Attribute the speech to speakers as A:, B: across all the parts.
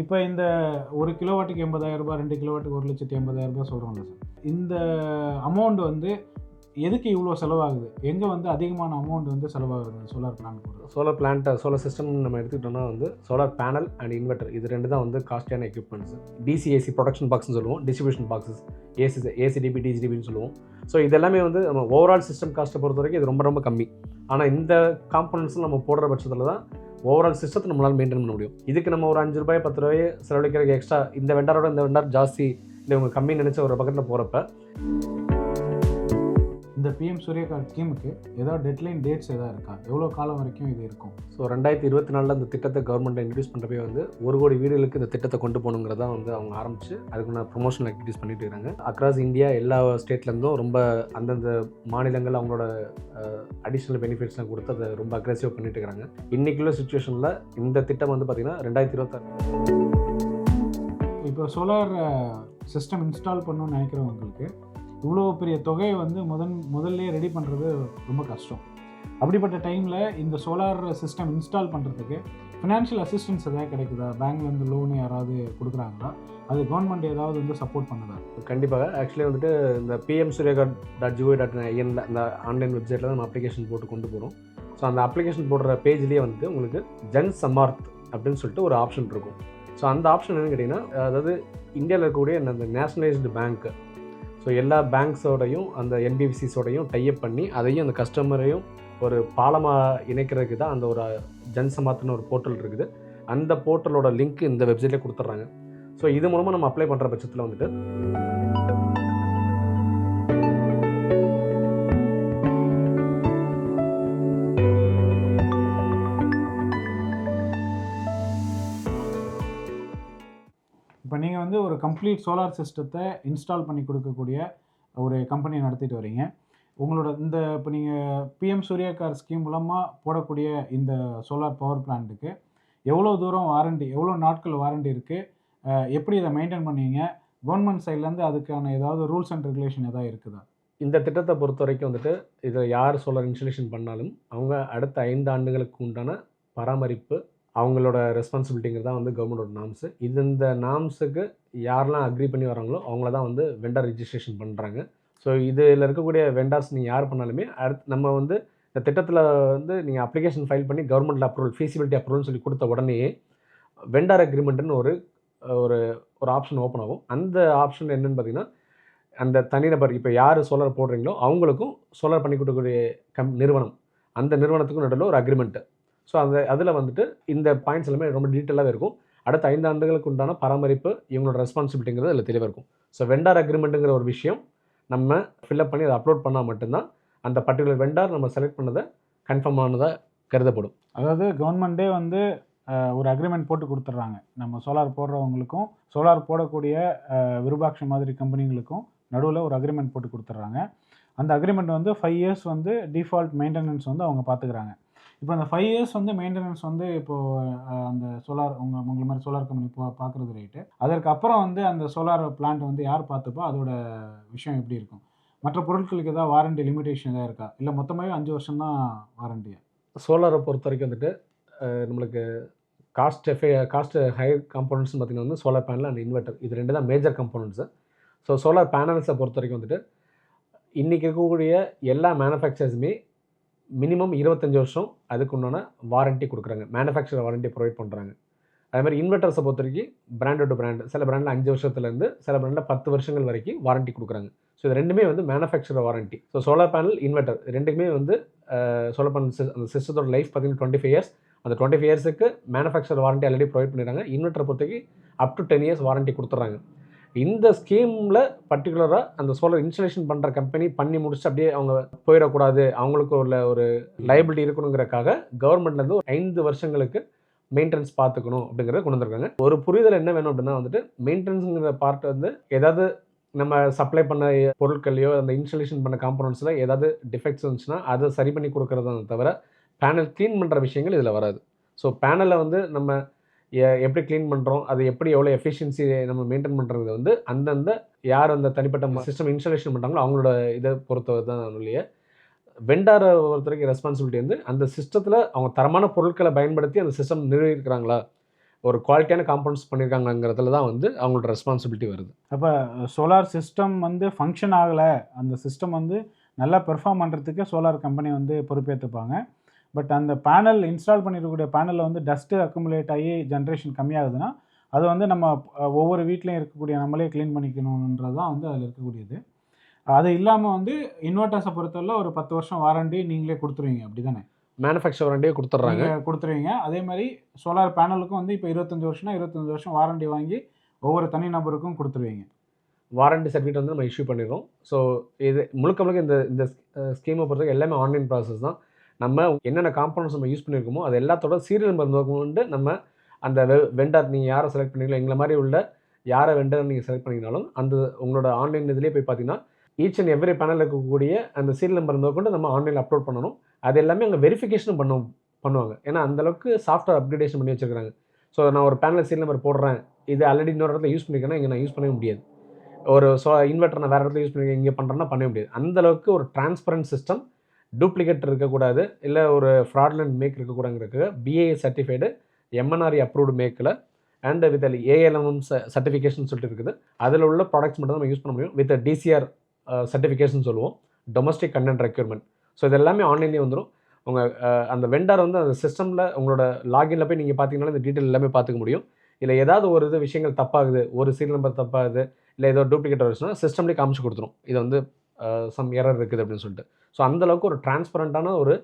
A: இப்போ இந்த ஒரு கிலோவாட்டுக்கு எண்பதாயிரம் ரூபாய் ரெண்டு கிலோவாட்டுக்கு ஒரு லட்சத்தி எண்பதாயிரம் ரூபாய் சொல்கிறோம்ல சார். இந்த அமௌண்ட் வந்து எதுக்கு இவ்வளோ செலவாகுது? எங்கே வந்து அதிகமான அமௌண்ட் வந்து செலவாகுது? சோலார் பிளான்
B: சோலார் பிளான்ட்டை சோலார் சிஸ்டம் நம்ம எடுத்துக்கிட்டோம்னா வந்து சோலார் பேனல் அண்ட் இன்வெர்டர் இது ரெண்டு தான் வந்து காஸ்ட்லியான எக்யூப்மெண்ட்ஸ் டிசிஏசி ப்ரொடக்ஷன் பாக்ஸ்னு சொல்லுவோம். டிஸ்ட்ரிபியூஷன் பாக்ஸஸ் ஏசி ஏசிடிபி டிஜிடிபின்னு சொல்லுவோம். ஸோ இது எல்லாமே வந்து நம்ம ஓவரால் சிஸ்டம் காஸ்ட்டை பொறுத்த வரைக்கும் இது ரொம்ப ரொம்ப கம்மி. ஆனால் இந்த காம்பனன்ட்ஸ் நம்ம போடுற பட்சத்தில் தான் ஓவரால் சிஸ்டத்தை நம்மளால் மெயின்டைன் பண்ண முடியும். இதுக்கு நம்ம ஒரு அஞ்சு ரூபாய் பத்து ரூபாய் செலவழிக்கிறதுக்கு எக்ஸ்ட்ரா இந்த வெண்டாரோட இந்த வெண்டார் ஜாஸ்தி இல்லை இவங்க கம்மி நினச்ச ஒரு பக்கத்தில் போகிறப்ப
A: இந்த பிஎம் சூரியகார் ஸ்கீமுக்கு ஏதாவது டெட்லைன் டேட்ஸ் ஏதாவது இருக்கா? எவ்வளோ காலம் வரைக்கும் இது இருக்கும்?
B: ஸோ ரெண்டாயிரத்தி இருபத்தி நாலில் இந்த திட்டத்தை கவர்மெண்ட் இன்ட்ரடியூஸ் பண்ணுறப்பே வந்து ஒரு கோடி வீடுகளுக்கு இந்த திட்டத்தை கொண்டு போகணுங்கிறதா வந்து அவங்க ஆரம்பிச்சு அதுக்குள்ள ப்ரொமோஷனல் ஆக்டிவிட்டிஸ் பண்ணிட்டு இருக்காங்க. அக்ராஸ் இந்தியா எல்லா ஸ்டேட்லேருந்தும் ரொம்ப அந்தந்த மாநிலங்கள் அவங்களோட அடிஷ்னல் பெனிஃபிட்ஸ்லாம் கொடுத்து அதை ரொம்ப அக்ரெசிவ் பண்ணிட்டு இருக்காங்க. இன்றைக்குள்ள சுச்சுவேஷனில் இந்த திட்டம் வந்து பார்த்திங்கன்னா ரெண்டாயிரத்தி இருபத்தாறு.
A: இப்போ சோலார் சிஸ்டம் இன்ஸ்டால் பண்ணணும்னு நினைக்கிறவங்களுக்கு இவ்வளோ பெரிய தொகையை வந்து முதன் முதல்ல ரெடி பண்ணுறது ரொம்ப கஷ்டம். அப்படிப்பட்ட டைமில் இந்த சோலார் சிஸ்டம் இன்ஸ்டால் பண்ணுறதுக்கு ஃபினான்ஷியல் அசிஸ்டன்ஸ் எதாவது கிடைக்குதா? பேங்க்லேருந்து லோன் யாராவது கொடுக்குறாங்களா? அது கவர்மெண்ட் ஏதாவது வந்து சப்போர்ட் பண்ணுதா?
B: கண்டிப்பாக. ஆக்சுவலி வந்துட்டு இந்த பிஎம் சூரியகார்ட் டாட் ஜிஓ டாட் ஐஎன்ல அந்த ஆன்லைன் வெப்சைட்டில் நம்ம அப்ளிகேஷன் போட்டு கொண்டு போகிறோம் ஸோ அந்த அப்ளிகேஷன் போடுற பேஜ்லேயே வந்துட்டு உங்களுக்கு ஜன் சமார்த் அப்படின்னு சொல்லிட்டு ஒரு ஆப்ஷன் இருக்கும். ஸோ அந்த ஆப்ஷன் என்னன்னு கேட்டிங்கன்னா அதாவது இந்தியாவில் இருக்கக்கூடிய அந்த நேஷனலைஸ்டு பேங்க் ஸோ எல்லா பேங்க்ஸோடையும் அந்த என்பிபிசிஸோடையும் டைப் பண்ணி அதையும் அந்த கஸ்டமரையும் ஒரு பாலமாக இணைக்கிறதுக்கு தான் அந்த ஒரு ஜன்சமாத்துன்னு ஒரு போர்ட்டல் இருக்குது. அந்த போர்ட்டலோட லிங்க் இந்த வெப்சைட்லேயே கொடுத்துட்றாங்க. ஸோ இது மூலமாக நம்ம அப்ளை பண்ணுற பட்சத்தில் வந்துட்டு
A: ஒரு கம்ப்ளீட் சோலார் சிஸ்டத்தை இன்ஸ்டால் பண்ணி கொடுக்கக்கூடிய ஒரு கம்பெனி நடத்திட்டு வரீங்க. உங்களோட இந்த இப்போ நீங்கள் பிஎம் சூரியகார் ஸ்கீம் மூலமாக போடக்கூடிய இந்த சோலார் பவர் பிளான்ட்டுக்கு எவ்வளோ தூரம் வாரண்டி எவ்வளோ நாட்கள் வாரண்டி இருக்குது எப்படி இதை மெயின்டைன் பண்ணுவீங்க கவர்மெண்ட் சைட்லேருந்து அதுக்கான ஏதாவது ரூல்ஸ் அண்ட் ரெகுலேஷன் ஏதாவது இருக்குதா?
B: இந்த திட்டத்தை பொறுத்த வரைக்கும் வந்துட்டு இதை யார் சோலார் இன்ஸ்டலேஷன் பண்ணாலும் அவங்க அடுத்த ஐந்து ஆண்டுகளுக்கு உண்டான பராமரிப்பு அவங்களோட ரெஸ்பான்சிபிலிட்டிங்கிறது தான் வந்து கவர்மெண்டோட நாம்ஸு இது இந்த நாம்ஸுக்கு யாரெல்லாம் அக்ரி பண்ணி வராங்களோ அவங்கள தான் வந்து வெண்டர் ரிஜிஸ்ட்ரேஷன் பண்ணுறாங்க ஸோ இதில் இருக்கக்கூடிய வெண்டார்ஸ் நீங்கள் யார் பண்ணாலுமே அடுத்து நம்ம வந்து இந்த திட்டத்தில் வந்து நீங்கள் அப்ளிகேஷன் ஃபைல் பண்ணி கவர்மெண்ட்டில் அப்ரூவல் ஃபீசிபிலிட்டி அப்ரூவல்னு சொல்லி கொடுத்த உடனேயே வெண்டார் அக்ரிமெண்ட்டுன்னு ஒரு ஒரு ஒரு ஆப்ஷன் ஓப்பன் ஆகும். அந்த ஆப்ஷன் என்னென்னு பார்த்தீங்கன்னா அந்த தனிநபர் இப்போ யார் சோலார் போடுறீங்களோ அவங்களுக்கும் சோலார் பண்ணி கொடுக்கக்கூடிய கம் நிறுவனம். அந்த நிறுவனத்துக்கும் நடுவில் ஒரு அக்ரிமெண்ட்டு ஸோ அந்த அதில் வந்துட்டு இந்த பாயிண்ட்ஸ் எல்லாமே ரொம்ப டீட்டெயிலாகவே இருக்கும். அடுத்த ஐந்து ஆண்டுகளுக்கு உண்டான பராமரிப்பு இவங்களோட ரெஸ்பான்சிபிலிட்டிங்கிறது அதில் தெளிவாக இருக்கும். ஸோ வெண்டார் அக்ரிமெண்ட்டுங்கிற ஒரு விஷயம் நம்ம ஃபில்அப் பண்ணி அதை அப்லோட் பண்ணால் மட்டும்தான் அந்த பர்டிகுலர் வெண்டார் நம்ம செலக்ட் பண்ணதை கன்ஃபார்ம் ஆனதாக கருதப்படும்.
A: அதாவது கவர்மெண்ட்டே வந்து ஒரு அக்ரிமெண்ட் போட்டு கொடுத்துட்றாங்க. நம்ம சோலார் போடுறவங்களுக்கும் சோலார் போடக்கூடிய விருபாட்சி மாதிரி கம்பெனிங்களுக்கும் நடுவில் ஒரு அக்ரிமெண்ட் போட்டு கொடுத்துட்றாங்க. அந்த அக்ரிமெண்ட் வந்து ஃபைவ் இயர்ஸ் வந்து டிஃபால்ட் மெயின்டெனன்ஸ் வந்து அவங்க பார்த்துக்கிறாங்க இப்போ அந்த ஃபைவ் இயர்ஸ் வந்து மெயின்டெனன்ஸ் வந்து இப்போது அந்த சோலார் உங்கள் உங்களை மாதிரி சோலார் கம்பெனி போ பார்க்குறது ரைட்டு அதற்கப்புறம் வந்து அந்த சோலார் பிளான்ட் வந்து யார் பார்த்துப்போ? அதோட விஷயம் எப்படி இருக்கும்? மற்ற பொருட்களுக்கு ஏதாவது வாரண்டி லிமிடேஷன் ஏதாவது இருக்கா? இல்லை மொத்தமாகவே அஞ்சு வருஷம் தான் வாரண்டியா
B: சோலாரை பொறுத்த வரைக்கும் வந்துட்டு நம்மளுக்கு காஸ்ட் எஃபே காஸ்ட் ஹையர் காம்போனன்ட்ஸ் பார்த்தீங்கன்னா வந்து சோலார் பேனல் அண்ட் இன்வெர்ட்டர் இது ரெண்டு தான் மேஜர் காம்போனன்ட்ஸு ஸோ சோலார் பேனல்ஸை பொறுத்த வரைக்கும் வந்துட்டு இன்றைக்கி இருக்கக்கூடிய எல்லா மேனுஃபேக்சர்ஸுமே மினிமம் இருபத்தஞ்சி வருஷம் அதுக்கு உண்டான வாரண்ட்டி கொடுக்குறாங்க. மேனுஃபேக்சர் வாரண்ட்டி ப்ரொவைட் பண்ணுறாங்க அதே மாதிரி இன்வெர்டர்ஸை பொறுத்த வரைக்கும் பிராண்டு பிராண்ட் சில பிராண்டில் அஞ்சு வருஷத்துலேருந்து சில பிராண்டில் பத்து வருஷங்கள் வரைக்கும் வாரண்ட்டி கொடுக்குறாங்க. ஸோ இது ரெண்டுமே வந்து manufacture warranty so solar panel inverter ரெண்டுமே வந்து சோலார் பேனல் அந்த சிஸ்டத்தோட லைஃப் பார்த்தீங்கன்னா டுவெண்ட்டி ஃபைவ் இயர்ஸ் அந்த டுவெண்ட்டி ஃபைவ் இயர்ஸுக்கு மேனுஃபேக்சர் வாரண்ட்டி ஆல்ரெடி ப்ரொவைட் பண்ணிடுறாங்க. இன்வெர்டர் பொறுத்தவரைக்கும் up to ten years warranty கொடுத்துட்றாங்க. இந்த ஸ்கீமில் பர்டிகுலராக அந்த சோலார் இன்ஸ்டலேஷன் பண்ணுற கம்பெனி பண்ணி முடிச்சு அப்படியே அவங்க போயிடக்கூடாது. அவங்களுக்கு உள்ள ஒரு லைபிலிட்டி இருக்கணுங்கிறக்காக கவர்மெண்ட்லேருந்து ஒரு ஐந்து வருஷங்களுக்கு மெயின்டெனன்ஸ் பார்த்துக்கணும் அப்படிங்கிறத கொண்டு வந்திருக்காங்க. ஒரு புரிதல் என்ன வேணும் அப்படின்னா வந்துட்டு மெயின்டெனன்ஸுங்கிற பார்ட் வந்து ஏதாவது நம்ம சப்ளை பண்ண பொருட்களையோ அந்த இன்ஸ்டலேஷன் பண்ண காம்பனன்ட்ஸில் ஏதாவது டிஃபெக்ட்ஸ் இருந்துச்சுன்னா அதை சரி பண்ணி கொடுக்குறத தவிர பேனல் க்ளீன் பண்ணுற விஷயங்கள் இதில் வராது. ஸோ பேனலை வந்து நம்ம எப்படி க்ளீன் பண்ணுறோம் அது எப்படி எவ்வளோ எஃபிஷியன்சி நம்ம மெயின்டைன் பண்ணுறது வந்து அந்தந்த யார் அந்த தனிப்பட்ட சிஸ்டம் இன்ஸ்டாலேஷன் பண்ணுறாங்களோ அவங்களோட இதை பொறுத்தவரை தான் இல்லையே வெண்டாரை பொறுத்த வரைக்கும் ரெஸ்பான்சிபிலிட்டி வந்து அந்த சிஸ்டத்தில் அவங்க தரமான பொருட்களை பயன்படுத்தி அந்த சிஸ்டம் நிறுவியிருக்கிறாங்களா? ஒரு குவாலிட்டியான காம்பவுண்ட்ஸ் பண்ணியிருக்காங்கங்கிறதுல தான் வந்து அவங்களோட ரெஸ்பான்சிபிலிட்டி வருது.
A: அப்போ சோலார் சிஸ்டம் வந்து ஃபங்க்ஷன் ஆகலை. அந்த சிஸ்டம் வந்து நல்லா பெர்ஃபார்ம் பண்ணுறதுக்கு சோலார் கம்பெனி வந்து பொறுப்பேற்றுப்பாங்க பட் அந்த பேனல் இன்ஸ்டால் பண்ணிருக்கக்கூடிய பேனலில் வந்து டஸ்ட்டு அக்குமுலேட் ஆகி ஜென்ரேஷன் கம்மியாகுதுன்னா அது வந்து நம்ம ஒவ்வொரு வீட்லேயும் இருக்கக்கூடிய நம்மளே க்ளீன் பண்ணிக்கணுன்றது தான் வந்து அதில் இருக்கக்கூடியது. அது இல்லாமல் வந்து இன்வெர்ட்டர்ஸை பொறுத்தவரை ஒரு பத்து வருஷம் வாரண்டி நீங்களே கொடுத்துருவீங்க அப்படி தானே
B: மேனுஃபேக்சர் வாரண்டியே கொடுத்துட்றாங்க
A: கொடுத்துருவீங்க. அதே மாதிரி சோலார் பேனலுக்கும் வந்து இப்போ இருபத்தஞ்சி வருஷம்னா இருபத்தஞ்சி வருஷம் வாரண்டி வாங்கி ஒவ்வொரு தனி நபருக்கும் கொடுத்துருவீங்க.
B: வாரண்டி சர்டிஃபிகேட் வந்து நம்ம இஷ்யூ பண்ணிடுறோம். ஸோ இது முழுக்க முழுக்க இந்த இந்த ஸ்கீமை பொறுத்தவரைக்கும் எல்லாமே ஆன்லைன் ப்ராசஸ் தான். நம்ம என்னென்ன காம்பவுண்ட்ஸ் நம்ம யூஸ் பண்ணியிருக்கோமோ அது எல்லாத்தோட சீரியல் நம்பர் கொண்டு நம்ம அந்த வெண்டர் நீங்கள் யாரை செலக்ட் பண்ணீங்களோ எங்களை மாதிரி உள்ள யாரை வெண்டர் நீங்கள் செலக்ட் பண்ணிங்கனாலும் அந்த உங்களோட ஆன்லைன் இதிலே போய் பார்த்தீங்கன்னா ஈச் அண்ட் எவ்ரி பேனலில் இருக்கக்கூடிய அந்த சீரியல் நம்பர் கொண்டு நம்ம ஆன்லைனில் அப்லோட் பண்ணணும். அது எல்லாமே அங்கே வெரிஃபிகேஷனும் பண்ணும் பண்ணுவாங்க. ஏன்னா அந்த அளவுக்கு சாஃப்ட்வேர் அப்கிரேடேஷன் பண்ணி வச்சுருக்காங்க. ஸோ நான் ஒரு பேனல் சீரியல் நம்பர் போடுறேன். இது ஆல்ரெடி இன்னொரு இடத்துல யூஸ் பண்ணிக்கிறேன்னா இங்கே நான் யூஸ் பண்ணவே முடியாது. ஒரு சோ இன்வெர்டர் நான் வேறு இடத்துல யூஸ் பண்ணி இங்கே பண்ணுறேன்னா பண்ண முடியாது. அந்த அளவுக்கு ஒரு டிரான்ஸ்பரண்ட் சிஸ்டம் டூப்ளிகேட் இருக்கக்கூடாது இல்லை ஒரு fraudulent make இருக்கக்கூடாங்கிறதுக்கு B A certified MNRE approved மேக்கில் and with ALMM certification சொல்லிட்டு இருக்குது. அதில் உள்ள ப்ராடக்ட்ஸ் மட்டும் தான் நம்ம யூஸ் பண்ண முடியும். வித் டிசிஆர் சர்டிஃபிகேஷன் சொல்லுவோம். டொமஸ்டிக் கண்டென்ட் ரெக்யூர்மெண்ட் ஸோ இது எல்லாமே ஆன்லைன்லேயே வந்துடும் உங்கள் அந்த வெண்டார் வந்து அந்த சிஸ்டமில் உங்களோட லாகின்ல போய் நீங்கள் பார்த்தீங்கன்னா இந்த டீட்டெயில் எல்லாமே பார்த்துக்க முடியும். இல்லை ஏதாவது ஒரு இது விஷயங்கள் தப்பாகுது ஒரு சீரியல் நம்பர் தப்பாகுது இல்லை ஏதோ டூப்ளிகேட் வருச்சுன்னா சிஸ்டம்லேயே காமிச்சு கொடுத்துரும். இது வந்து சம் எரர் இருக்குது அப்படின்னு சொல்லிட்டு. ஸோ அந்தளவுக்கு ஒரு டிரான்ஸ்பரண்ட்டான ஒரு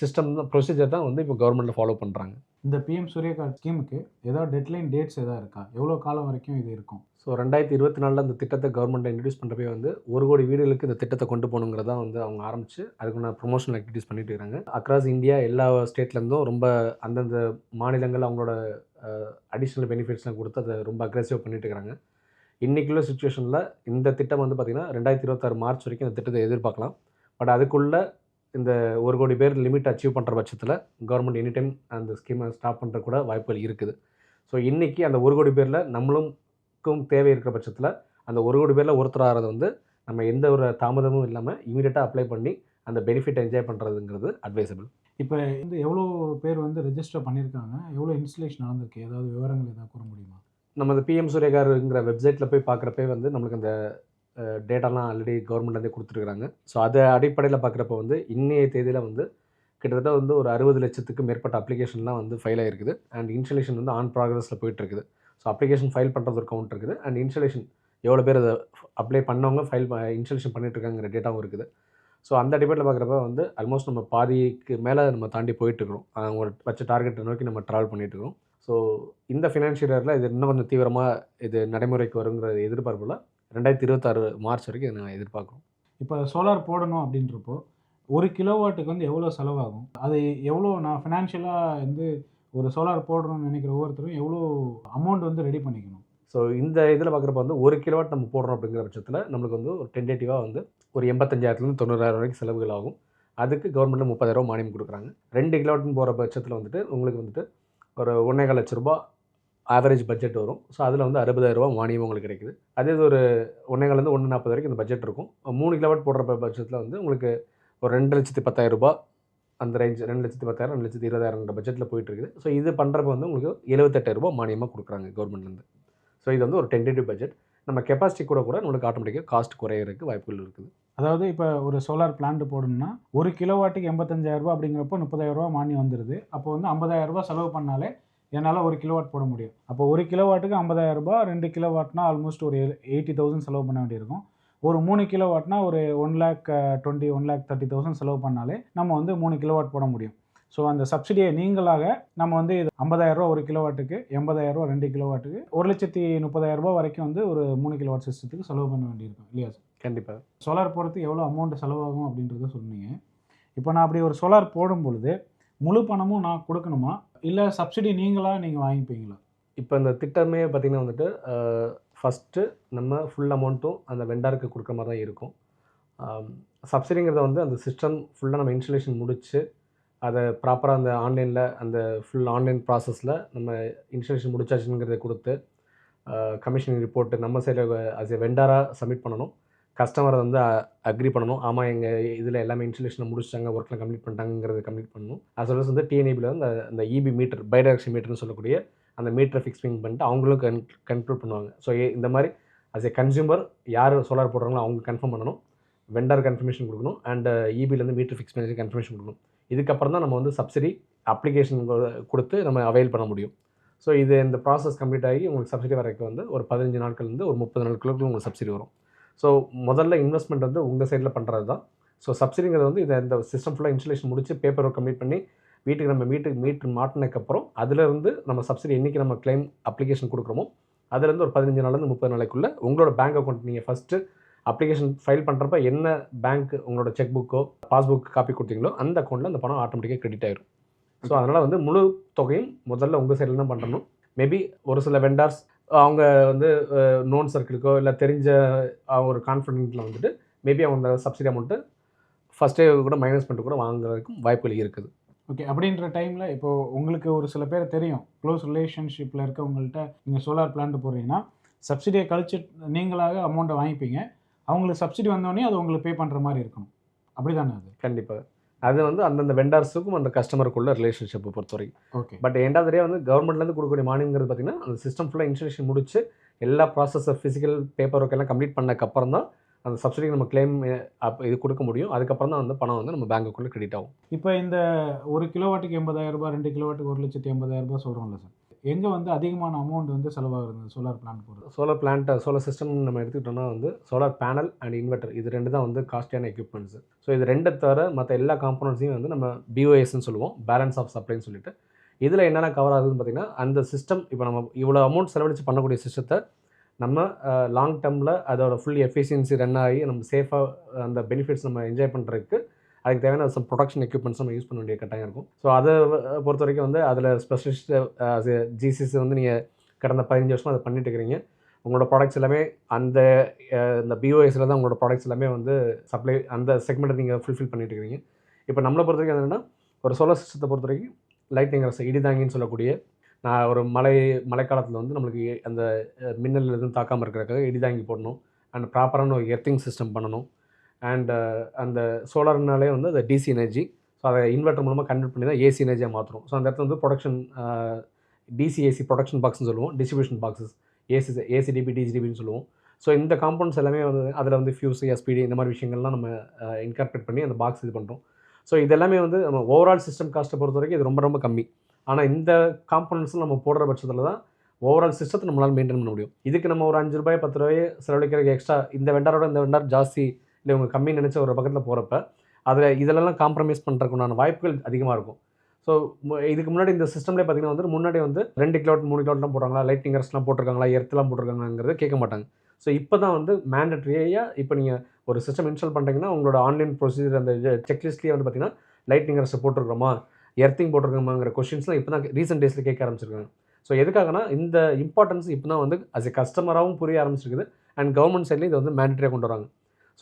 B: சிஸ்டம் தான் ப்ரொசீஜர் தான் வந்து இப்போ கவர்மெண்ட்டில் ஃபாலோ பண்ணுறாங்க
A: இந்த பிஎம் சூரிய கார்டு ஸ்கீமுக்கு ஏதாவது டெட்லைன் டேட்ஸ் ஏதாவது இருக்கா? எவ்வளோ காலம் வரைக்கும் இது இருக்கும்?
B: ஸோ ரெண்டாயிரத்தி இருபத்தி நாலில் அந்த திட்டத்தை கவர்மெண்ட் இன்ட்ரடியூஸ் பண்ணுறப்பே வந்து ஒரு கோடி வீடுகளுக்கு இந்த திட்டத்தை கொண்டு போகணுங்கிறதா வந்து அவங்க ஆரம்பிச்சு அதுக்குள்ள ப்ரொமோஷனல் ஆக்டிவிட்டீஸ் பண்ணிட்டு இருக்காங்க. அக்ராஸ் இந்தியா எல்லா ஸ்டேட்லேருந்தும் ரொம்ப அந்தந்த மாநிலங்கள் அவங்களோட அடிஷ்னல் பெனிஃபிட்ஸ்லாம் கொடுத்து அதை ரொம்ப அக்ரெசிவ் பண்ணிட்டு இருக்காங்க. இன்றைக்குள்ள சுச்சுவேஷனில் இந்த திட்டம் வந்து பார்த்திங்கன்னா ரெண்டாயிரத்தி இருபத்தாறு மார்ச் வரைக்கும் இந்த திட்டத்தை எதிர்பார்க்கலாம். பட் அதுக்குள்ளே இந்த ஒரு கோடி பேர் லிமிட் அச்சீவ் பண்ணுற பட்சத்தில் கவர்மெண்ட் எனி டைம் அந்த ஸ்கீமை ஸ்டாப் பண்ணுற கூட வாய்ப்புகள் இருக்குது. ஸோ இன்றைக்கி அந்த ஒரு கோடி பேரில் நம்மளுக்கும் தேவை இருக்கிற பட்சத்தில் அந்த ஒரு கோடி பேரில் ஒருத்தராகிறது வந்து நம்ம எந்த ஒரு தாமதமும் இல்லாமல் இமீடியட்டாக அப்ளை பண்ணி அந்த பெனிஃபிட் என்ஜாய் பண்ணுறதுங்கிறது அட்வைசபிள்
A: இப்போ வந்து எவ்வளோ பேர் வந்து ரெஜிஸ்டர் பண்ணியிருக்காங்க எவ்வளோ இன்ஸ்டலேஷன் நடந்திருக்கு? ஏதாவது விவரங்கள் ஏதாவது கூற முடியுமா?
B: நம்ம இந்த பிஎம் சூரியகாருங்கிற வெப்சைட்டில் போய் பார்க்குறப்பே வந்து நம்மளுக்கு அந்த டேட்டாலாம் ஆல்ரெடி கவர்மெண்ட்லேருந்தே கொடுத்துருக்குறாங்க ஸோ அதை அடிப்படையில் பார்க்குறப்ப வந்து இன்றைய தேதியில் வந்து கிட்டத்தட்ட வந்து ஒரு அறுபது லட்சத்துக்கு மேற்பட்ட அப்ளிகேஷன்லாம் வந்து ஃபைல் ஆகிருக்குது அண்ட் இன்ஸ்டலேஷன் வந்து ஆன் ப்ராக்ரஸில் போயிட்டுருக்குது. ஸோ அப்ளிகேஷன் ஃபைல் பண்ணுறது ஒரு கவுண்ட் இருக்குது. அண்ட் இன்ஸ்டலேஷன் எவ்வளோ பேர் அதை அப்ளை பண்ணவங்க ஃபைல் இன்ஸ்டலேஷன் பண்ணிட்டுருக்காங்கிற டேட்டாவும் இருக்குது. ஸோ அந்த அடிப்படையில் பார்க்குறப்ப வந்து ஆல்மோஸ்ட் நம்ம பாதிக்கு மேலே நம்ம தாண்டி போயிட்டுருக்கிறோம். அவங்க வச்ச டார்கெட்டை நோக்கி நம்ம ட்ராவல் பண்ணிட்டுருக்கோம் ஸோ இந்த ஃபினான்ஷியல் இயரில் இது இன்னும் கொஞ்சம் தீவிரமாக இது நடைமுறைக்கு வருங்கிற எதிர்பார்ப்பில் ரெண்டாயிரத்தி இருபத்தாறு மார்ச் வரைக்கும் இதை நான் எதிர்பார்க்குறோம்.
A: இப்போ சோலார் போடணும் அப்படின்றப்போ ஒரு கிலோவாட்டுக்கு வந்து எவ்வளோ செலவாகும்? அது எவ்வளோ நான் ஃபினான்ஷியலாக வந்து ஒரு சோலார் போடணும்னு நினைக்கிற ஒவ்வொருத்தரும் எவ்வளோ அமௌண்ட் வந்து ரெடி பண்ணிக்கணும்?
B: ஸோ இந்த இதில் பார்க்குறப்ப வந்து ஒரு கிலோவாட் நம்ம போடுறோம் அப்படிங்கிற பட்சத்தில் நம்மளுக்கு வந்து ஒரு டென்டேட்டிவாக வந்து ஒரு எண்பத்தஞ்சாயிரத்துலேருந்து தொண்ணூறாயிரம் வரைக்கும் செலவுகள் ஆகும். அதுக்கு கவர்மெண்ட்டில் முப்பதாயிரம் மானியம் கொடுக்குறாங்க. ரெண்டு கிலோவாட்னு போகிற பட்சத்தில் வந்துட்டு உங்களுக்கு வந்துட்டு ஒரு ஒன்றே லட்ச ரூபா ஆவரேஜ் பட்ஜெட் வரும். ஸோ அதில் வந்து அறுபதாயிரரூபா மானியம் உங்களுக்கு கிடைக்குது. அதே இது ஒரு ஒன்றேகாலேருந்து ஒன்று நாற்பது வரைக்கும் இந்த பட்ஜெட் இருக்கும். மூணு கிலோவாட் போடுற பட்சத்தில் வந்து உங்களுக்கு ஒரு ரெண்டு லட்சத்தி பத்தாயிரரூபா அந்த ரேஞ்ச் ரெண்டு லட்சத்தி பத்தாயிரம் ரெண்டு லட்சத்தி இருபதாயிரம்ன்ற பட்ஜெட்டில் போயிட்டு இருக்குது. ஸோ இது பண்ணுறப்ப வந்து உங்களுக்கு எழுபத்தெட்டாயிரரூபா மானியமாக கொடுக்குறாங்க கவர்மெண்ட்லேருந்து ஸோ இது வந்து ஒரு டென்டேட்டிவ் பட்ஜெட் நம்ம கெப்பாசிட்டி கூட கூட உங்களுக்கு ஆட்டோமேட்டிக்காக காஸ்ட் குறையிறதுக்கு வாய்ப்புகள் இருக்குது.
A: அதாவது இப்போ ஒரு சோலார் பிளான்ட் போடணும்னா ஒரு கிலோவாட்டுக்கு எண்பத்தஞ்சாயிரம் ரூபாய் அப்படிங்கிறப்போ முப்பதாயிரம் ரூபா மானியம் வந்துடுது அப்போ வந்து ஐம்பதாயிரம் ரூபா செலவு பண்ணாலே என்னால் ஒரு கிலோவாட் போட முடியும். அப்போ ஒரு கிலோவாட்டுக்கு ஐம்பதாயிரம் ரூபாய் ரெண்டு கிலோவாட்னா ஆல்மோஸ்ட் ஒரு எயிட்டி தௌசண்ட் செலவு பண்ண வேண்டியிருக்கும். ஒரு மூணு கிலோவாட்னா ஒரு one lakh twenty one lakh thirty thousand செலவு பண்ணாலே நம்ம வந்து மூணு கிலோவாட் போட முடியும். ஸோ அந்த சப்சிடியை நீங்களாக நம்ம வந்து இது ஐம்பதாயிரம் ரூபா ஒரு கிலோவாட்டுக்கு எண்பதாயிரம் ரூபா ரெண்டு கிலோவாட்டுக்கு ஒரு லட்சத்தி முப்பதாயிரம் வரைக்கும் வந்து ஒரு மூணு கிலோவாட் சிஸ்டத்துக்கு செலவு பண்ண வேண்டியிருக்கும். இல்லையா சார்
B: கண்டிப்பாக
A: சோலார் போடுறதுக்கு எவ்வளோ அமௌண்ட் செலவாகும் அப்படின்றத சொன்னீங்க. இப்போ நான் அப்படி ஒரு சோலார் போடும் பொழுது முழு பணமும் நான் கொடுக்கணுமா? இல்லை சப்சிடி நீங்களாக நீங்கள் வாங்கிப்பீங்களா?
B: இப்போ இந்த திட்டமே பார்த்திங்கன்னா வந்துட்டு ஃபஸ்ட்டு நம்ம ஃபுல் அமௌண்ட்டும் அந்த வெண்டாருக்கு கொடுக்குற மாதிரி தான் இருக்கும். சப்சிடிங்கிறத வந்து அந்த சிஸ்டம் ஃபுல்லாக நம்ம இன்ஸ்டலேஷன் முடித்து அதை ப்ராப்பராக அந்த ஆன்லைனில் அந்த ஃபுல் ஆன்லைன் ப்ராசஸில் நம்ம இன்ஸ்டலேஷன் முடிச்சாச்சுங்கிறத கொடுத்து கமிஷனிங் ரிப்போர்ட்டு நம்ம சைடில் அஸ் எ வெண்டாராக சப்மிட் பண்ணணும். கஸ்டமரை வந்து அக்ரி பண்ணணும். ஆமாம் எங்கள் இதில் எல்லாமே இன்சுலேஷனை முடிச்சிட்டாங்க ஒர்க்கில் கம்ப்ளீட் பண்ணிட்டாங்கிறத கம்ப்ளீட் பண்ணணும். அஸ் well வந்து டிஎன்இபியில் வந்து அந்த இபி மீட்டர் பைடைரக்ஷன் மீட்டர்னு சொல்லக்கூடிய அந்த மீட்டரை ஃபிக்ஸ் பண்ணிட்டு அவங்களும் கன் கண்ட்ரோல் பண்ணுவாங்க. ஸோ இந்த மாதிரி அஸ் எ கன்சியூமர் யார் சோலார் போடுறாங்களோ அவங்க கன்ஃபார்ம் பண்ணணும். வெண்டர் கன்ஃபர்மேஷன் கொடுக்கணும். அண்ட் இபிலேருந்து மீட்டர் ஃபிக்ஸ் பண்ணி கன்ஃபர்மேஷன் கொடுக்கணும். இதுக்கப்புறம் தான் நம்ம வந்து சப்சிடி அப்ளிகேஷன் கொடுத்து நம்ம அவைல் பண்ண முடியும். ஸோ இது இந்த ப்ராசஸ் கம்ப்ளீட் ஆகி உங்களுக்கு சப்சிடி வரைக்கும் வந்து ஒரு பதினஞ்சு நாட்கள்லேருந்து ஒரு முப்பது நாட்களுக்குள்ள உங்களுக்கு சப்சிடி வரும். ஸோ முதல்ல இன்வெஸ்ட்மெண்ட் வந்து உங்கள் சைடில் பண்ணுறது தான் ஸோ சப்சிடிங்கிறது வந்து இதை இந்த சிஸ்டம் ஃபுல்லாக இன்ஸ்டலேஷன் முடிச்சு பேப்பர் ஒர்க் கம்ப்ளீட் பண்ணி வீட்டுக்கு நம்ம வீட்டுக்கு மீட்ரு மாட்டினதுக்கப்புறம் அதுலேருந்து நம்ம சப்சிடி என்றைக்கு நம்ம கிளைம் அப்ளிகேஷன் கொடுக்குறோமோ அதுலேருந்து ஒரு பதினஞ்சு நாள்லேருந்து முப்பது நாளைக்குள்ளே உங்களோட பேங்க் அக்கௌண்ட் நீங்கள் ஃபஸ்ட்டு அப்ளிகேஷன் ஃபைல் பண்ணுறப்ப என்ன பேங்க் உங்களோட செக் புக்கோ பாஸ்புக் காப்பி கொடுத்தீங்களோ அந்த அக்கௌண்ட்டில் அந்த பணம் ஆட்டோமேட்டிக்காக கிரெடிட் ஆயிரும். ஸோ அதனால் வந்து முழு தொகையும் முதல்ல உங்கள் சைடில் தான் பண்ணணும். மேபி ஒரு சில வெண்டார்ஸ் அவங்க வந்து நோன் சர்க்கிளுக்கோ இல்லை தெரிஞ்ச ஒரு கான்ஃபிடென்ட்டில் வந்துட்டு மேபி அவங்க அந்த சப்சிடி அமௌண்ட்டு ஃபஸ்ட்டே கூட மைனஸ் பண்ணிட்டு கூட வாங்குறதுக்கும் வாய்ப்புகள் இருக்குது.
A: ஓகே அப்படின்ற டைமில் இப்போது உங்களுக்கு ஒரு சில பேர் தெரியும். க்ளோஸ் ரிலேஷன்ஷிப்பில் இருக்கவங்கள்ட்ட நீங்கள் சோலார் பிளான்ட் போடுறீங்கன்னா சப்சிடியை கழிச்சு நீங்களாக அமௌண்ட்டை வாங்கிப்பீங்க. அவங்களுக்கு சப்சிடி வந்தோடனே அது உங்களுக்கு பே பண்ணுற மாதிரி இருக்கணும். அப்படி தானே அது?
B: கண்டிப்பாக அது வந்து அந்தந்த வெண்டார்ஸுக்கும் அந்த கஸ்டமருக்குள்ள ரிலேஷன்ஷிப்பை பொறுத்தவரைக்கும்.
A: ஓகே
B: பட் எண்ட் ஆஃப் வந்து கவர்மெண்ட்லேருந்து கொடுக்கக்கூடிய மானியங்கிறது பார்த்தீங்கன்னா அந்த சிஸ்டம் ஃபுல்லாக இன்ஸ்டலேஷன் முடிச்சு எல்லா ப்ராசஸை ஃபிசிக்கல் பேப்பர் ஒர்க் எல்லாம் கம்ப்ளீட் பண்ணக்கப்புறம் தான் அந்த சப்சிடிக்கு நம்ம கிளைம் அப் இது கொடுக்க முடியும். அதுக்கப்புறம் தான் வந்து பணம் வந்து நம்ம பேங்க் அக்கௌண்ட்டில் கிரெடிட் ஆகும்.
A: இப்போ இந்த ஒரு கிலோவாட்டுக்கு எண்பதாயிரம் ரூபாய் ரெண்டு கிலோவாட்டுக்கு ஒரு லட்சத்தி எண்பதாயிரம் ரூபாய் சொல்கிறோம்ல சார். எங்கே வந்து அதிகமான அமௌண்ட் வந்து செலவாகுது? சோலார் பிளான்ட் போகிறது
B: சோலார் பிளான்ட்டை சோலார் சிஸ்டம் நம்ம எடுத்துக்கிட்டோம்னா வந்து சோலார் பேனல் அண்ட் இன்வெர்டர் இது ரெண்டு தான் வந்து காஸ்ட்லியான எக்யூப்மெண்ட்ஸ் ஸோ இது ரெண்டை தவிர மற்ற எல்லா காம்பனன்ட்ஸையும் வந்து நம்ம பிஓஎஸ்ன்னு சொல்லுவோம். பேலன்ஸ் ஆஃப் சப்ளைன்னு சொல்லிட்டு. இதில் என்னென்ன கவர் ஆகுதுன்னு பார்த்தீங்கன்னா அந்த சிஸ்டம் இப்போ நம்ம இவ்வளோ அமௌண்ட் செலவழித்து பண்ணக்கூடிய சிஸ்டத்தை நம்ம லாங் டேர்மில் அதோட ஃபுல் எஃபிஷியன்சி ரன் ஆகி நம்ம சேஃபாக அந்த பெனிஃபிட்ஸ் நம்ம என்ஜாய் பண்ணுறதுக்கு அதுக்கு தேவையான சம் ப்ரொடக்ஷன் எக்யூப்மெண்ட்ஸ் நம்ம யூஸ் பண்ண வேண்டிய கட்டாயம் இருக்கும். ஸோ அதை பொறுத்த வரைக்கும் வந்து அதில் ஸ்பெஷலிஸ்ட் ஜிசிஸ் வந்து நீங்கள் கடந்த பதினஞ்சு வருஷமாக அதை பண்ணிட்டு இருக்கிறீங்க. உங்களோட ப்ராடக்ட்ஸ் எல்லாமே அந்த இந்த பிஓஎஸில் தான் உங்களோட ப்ராடக்ட்ஸ் எல்லாமே வந்து சப்ளை அந்த செக்மெண்ட்டை நீங்கள் ஃபுல்ஃபில் பண்ணிட்டு இருக்கிறீங்க. இப்போ நம்மளை பொறுத்த வரைக்கும் என்னென்னா ஒரு சோலார் சிஸ்டத்தை பொறுத்த வரைக்கும் லைட்டிங் ரசம் இடிதாங்கின்னு சொல்லக்கூடிய நான் ஒரு மழை மழைக்காலத்தில் வந்து நம்மளுக்கு அந்த மின்னல் எதுவும் தாக்காமல் இருக்கிறக்காக இடிதாங்கி போடணும். அண்ட் ப்ராப்பரான ஒரு எர்த்திங் சிஸ்டம் பண்ணணும். அண்ட் uh, அந்த சோலார்னாலே வந்து அந்த டிசி எனர்ஜி ஸோ அதை இன்வெர்ட்டர் மூலமாக கன்வெர்ட் பண்ணி தான் ஏசி எனர்ஜியாக மாற்றுறோம் ஸோ அந்த இடத்துல வந்து ப்ரொடக்ஷன் டிசி ஏசி ப்ரொடக்ஷன் பாக்ஸ்னு சொல்லுவோம். டிஸ்ட்ரிபியூஷன் பாக்ஸஸ் ஏசி ஏசிடிபி டிஜிடிபின்னு சொல்லுவோம். ஸோ இந்த காம்பவுண்ட்ஸ் எல்லாமே வந்து அதில் வந்து ஃபியூஸ் எஸ்பிடி இந்த மாதிரி விஷயங்கள்லாம் நம்ம uh, இன்கார்பரேட் பண்ணி அந்த பாக்ஸ் இது பண்ணுறோம் ஸோ இது எல்லாமே வந்து நம்ம ஓவரால் சிஸ்டம் காஸ்ட்டை பொறுத்த வரைக்கும் இது ரொம்ப ரொம்ப கம்மி. ஆனால் இந்த காம்பனன்ட்ஸில் நம்ம போடுற பட்சத்தில் தான் ஓவரால் சிஸ்டத்தை நம்மளால் மெயின்டைன் பண்ண முடியும். இதுக்கு நம்ம ஒரு அஞ்சு ரூபாய் பத்து ரூபாய் செலவழிக்கிறதுக்கு எக்ஸ்ட்ரா இந்த வெண்டாரோட இந்த வெண்டார் ஜாஸ்தி இல்லை இவங்க கம்மி நினச்ச ஒரு பக்கத்தில் போகிறப்ப அதில் இதிலெல்லாம் காம்ப்ரமைஸ் பண்ணுறதுக்குண்டான வாய்ப்புகள் அதிகமாக இருக்கும். ஸோ இதுக்கு முன்னாடி இந்த சிஸ்டம்லேயே பார்த்தீங்கன்னா வந்து முன்னாடி வந்து ரெண்டு கிலோட் மூணு கிலோட்லாம் போடுறாங்களா? லைட்டிங் ரஸ்ட்லாம் போட்டிருக்காங்களா? எர்த்லாம் போட்டிருக்காங்கிறது கேட்க மாட்டாங்க. ஸோ இப்போ தான் வந்து மேண்டட்ரியாக இப்போ நீங்கள் ஒரு சிஸ்டம் இன்ஸ்டால் பண்ணுறீங்கன்னா உங்களோட ஆன்லைன் ப்ரொசீஜர் அந்த செக்லிஸ்ட்லேயே வந்து பார்த்தீங்கன்னா லைட்டிங் ரஸ்ட் போட்டிருக்கிறோமா? எர்த்திங் போட்டிருக்கோமாங்கிற கொஷின்ஸ்லாம் இப்போ தான் ரீசெண்ட் டேஸில் கேட்க ஆரம்பிச்சிருக்காங்க. ஸோ எதுக்காகனா இந்த இம்பார்ட்டன்ஸ் இப்போ தான் வந்து அஸ் எ கஸ்டமராகவும் புரிய ஆரம்பிச்சிருக்குது. அண்ட் கவர்மெண்ட் சைட்லேயும் இதை வந்து மேண்டட்ரியாக கொண்டு வராங்க.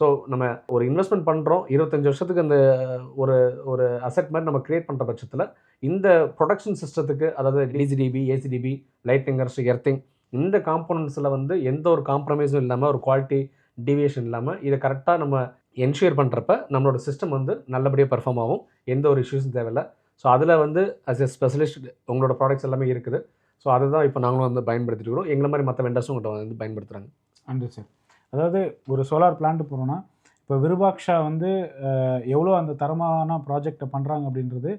B: ஸோ நம்ம ஒரு இன்வெஸ்ட்மெண்ட் பண்ணுறோம் இருபத்தஞ்சி வருஷத்துக்கு அந்த ஒரு ஒரு அசெட் மாதிரி நம்ம க்ரியேட் பண்ணுற பட்சத்தில் இந்த ப்ரொடக்ஷன் சிஸ்டத்துக்கு அதாவது டிஜிடிபி ஏசிடிபி லைட்டிங் எர்த்திங் இந்த காம்போனன்ட்ஸில் வந்து எந்த ஒரு காம்ப்ரமைஸும் இல்லாமல் ஒரு குவாலிட்டி டிவியேஷன் இல்லாமல் இதை கரெக்டாக நம்ம என்ஷூர் பண்ணுறப்ப நம்மளோட சிஸ்டம் வந்து நல்லபடியாக பெர்ஃபார்ம் ஆகும். எந்த ஒரு இஷ்யூஸும் தேவையில்லை. ஸோ அதில் வந்து அஸ் எ ஸ்பெஷலிஸ்ட் உங்களோட ப்ராடக்ட்ஸ் எல்லாமே இருக்குது. ஸோ அதை தான் இப்போ நாங்களும் வந்து பயன்படுத்திட்டு இருக்கிறோம். எங்களை மாதிரி மற்ற வெண்டர்ஸும் உங்கள்கிட்ட வந்து பயன்படுத்துகிறாங்க
A: நன்றி சார் அதாவது ஒரு சோலார் பிளான்ட் போகிறோன்னா இப்போ விருபாக்ஷா வந்து எவ்வளோ அந்த தரமான ப்ராஜெக்டை பண்ணுறாங்க அப்படின்றது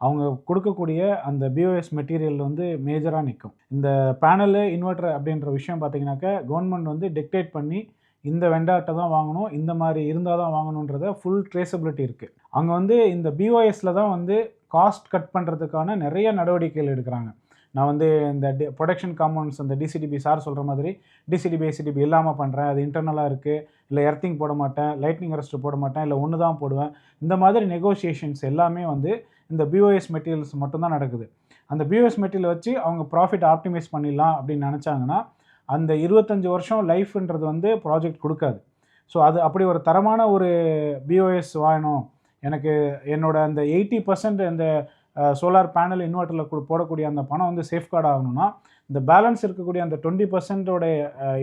A: அவங்க கொடுக்கக்கூடிய அந்த பிஓஎஸ் மெட்டீரியல் வந்து மேஜராக நிற்கும் இந்த பேனலு இன்வெர்ட்டர் அப்படின்ற விஷயம் பார்த்தீங்கன்னாக்கா கவர்மெண்ட் வந்து டிக்டேட் பண்ணி இந்த வெண்டாட்டை தான் வாங்கணும் இந்த மாதிரி இருந்தால் தான் வாங்கணுன்றத ஃபுல் ட்ரேசபிலிட்டி இருக்குது அங்கே வந்து இந்த பிஓஎஸில் தான் வந்து காஸ்ட் கட் பண்ணுறதுக்கான நிறைய நடவடிக்கைகள் எடுக்கிறாங்க. நான் வந்து இந்த ப்ரொடக்ஷன் காம்பவுண்ட்ஸ் அந்த டிசிடிபி சார் சொல்கிற மாதிரி டிசிடிபி ஐசிடிபி இல்லாமல் பண்ணுறேன் அது இன்டர்னலாக இருக்குது இல்லை எர்த்திங் போட மாட்டேன். லைட்னிங் அரெஸ்ட் போட மாட்டேன். இல்லை ஒன்று தான் போடுவேன். இந்த மாதிரி நெகோசியேஷன்ஸ் எல்லாமே வந்து இந்த பிஓஎஸ் மெட்டீரியல்ஸ் மட்டும்தான் நடக்குது. அந்த பிஓஎஸ் மெட்டீரியல் வச்சு அவங்க ப்ராஃபிட் ஆப்டிமைஸ் பண்ணிடலாம் அப்படின்னு நினச்சாங்கன்னா அந்த இருபத்தஞ்சி வருஷம் லைஃப்ன்றது வந்து ப்ராஜெக்ட் கொடுக்காது. ஸோ அது அப்படி ஒரு தரமான ஒரு பிஓஎஸ் வாங்கணும். எனக்கு என்னோட அந்த எயிட்டி பர்சன்ட் அந்த சோலார் பேனல் இன்வெர்ட்டரில் போடக்கூடிய அந்த பணம் வந்து சேஃப்கார்ட் ஆகணும்னா இந்த பேலன்ஸ் இருக்கக்கூடிய அந்த டுவெண்ட்டி பர்சன்டோட